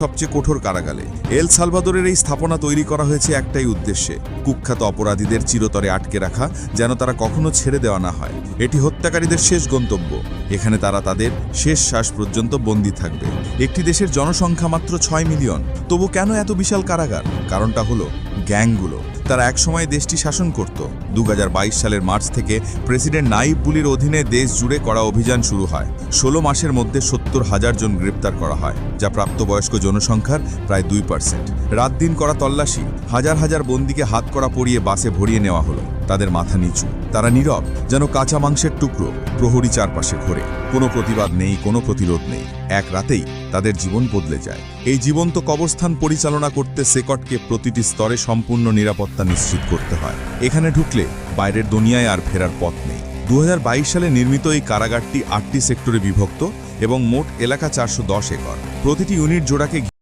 সবচেয়ে কঠোর কারাগালে এল সালভাদোরের এই স্থাপনা তৈরি করা হয়েছে একটাই উদ্দেশ্যে, কুখ্যাত অপরাধীদের চিরতরে আটকে রাখা, যেন তারা কখনো ছেড়ে দেওয়া না হয়। এটি হত্যাকারীদের শেষ গন্তব্য। এখানে তারা তাদের শেষ শ্বাস পর্যন্ত বন্দী থাকবে। একটি দেশের জনসংখ্যা মাত্র ছয় মিলিয়ন। তবু কেন এত বিশাল কারাগার? কারণটা হলো গ্যাংগুলো। তারা একসময় দেশটি শাসন করত। দু হাজার বাইশ সালের মার্চ থেকে প্রেসিডেন্ট নাইব বুলির অধীনে দেশ জুড়ে করা অভিযান শুরু হয়। ষোলো মাসের মধ্যে সত্তর হাজার জন গ্রেপ্তার করা হয়, যা প্রাপ্তবয়স্ক জনসংখ্যার প্রায় দুই পার্সেন্ট রাত দিন করা তল্লাশি, হাজার হাজার বন্দিকে হাত করা পরিয়ে বাসে ভরিয়ে নেওয়া হলো। তাদের মাথা নিচু। তারা নীরব, যেন কাঁচা মাংসের টুকরো, প্রহরী চারপাশে ঘোরে। কোনো প্রতিবাদ নেই, কোনো প্রতিরোধ নেই। এক রাতেই তাদের জীবন বদলে যায়। এই জীবন্ত কবরস্থান পরিচালনা করতে সেকটকে প্রতিটি স্তরে সম্পূর্ণ নিরাপত্তা নিশ্চিত করতে হয়। এখানে ঢুকলে বাইরের দুনিয়ায় আর ফেরার পথ নেই। দু হাজার বাইশ সালে নির্মিত এই কারাগারটি আটটি সেক্টরে বিভক্ত এবং মোট এলাকা চারশো দশ একর। প্রতিটি ইউনিট জোড়াকে